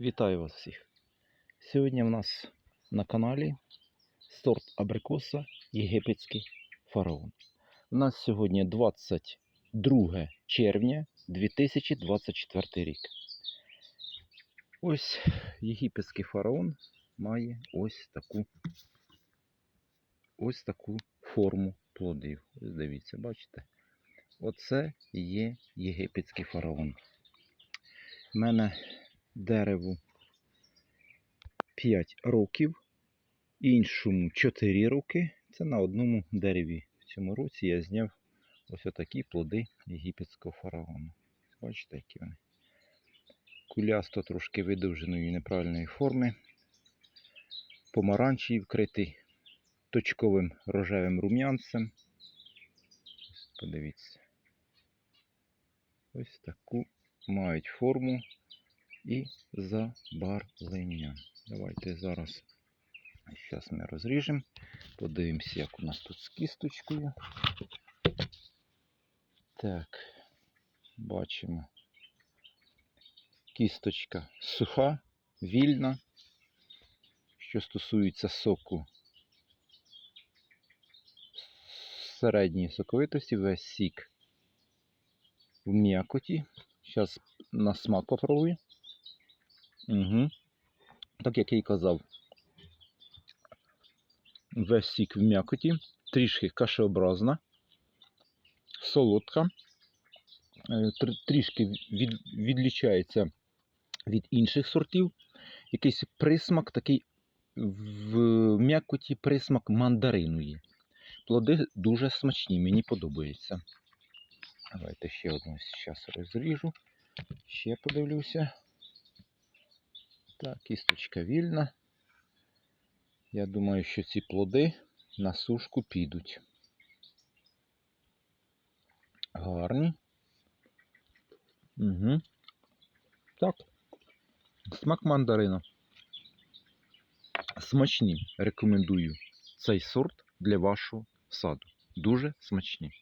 Вітаю вас всіх. Сьогодні в нас на каналі сорт абрикоса Єгипетський фараон. У нас сьогодні 22 червня 2024 рік. Ось єгипетський фараон має ось таку ось таку форму плодів. Ось дивіться, бачите? Оце є єгипетський фараон. У мене дереву 5 років, іншому 4 роки. Це на одному дереві. В цьому році я зняв ось отакі плоди єгипетського фараону. Бачите, які вони. Кулясто трошки видовженої неправильної форми. Помаранчевий вкритий точковим рожевим рум'янцем. Подивіться. Ось таку мають форму і забарвлення. Давайте зараз зараз ми розріжемо. Подивимося, як у нас тут з кісточкою. Так, бачимо. Кісточка суха, вільна. Що стосується соку середньої соковитості, весь сік в м'якоті. Зараз на смак попробую. Угу. Так як я і казав, весь сік в м'якоті, трішки кашеобразна, солодка, е, трішки від, відлічається від інших сортів. Якийсь присмак такий в м'якоті присмак мандарину є. Плоди дуже смачні, мені подобається. Давайте ще одну зараз розріжу. Ще подивлюся. Так, кісточка вільна. Я думаю, що ці плоди на сушку підуть. Гарні. Угу. Так. Смак мандарина. Смачні. Рекомендую цей сорт для вашого саду. Дуже смачні.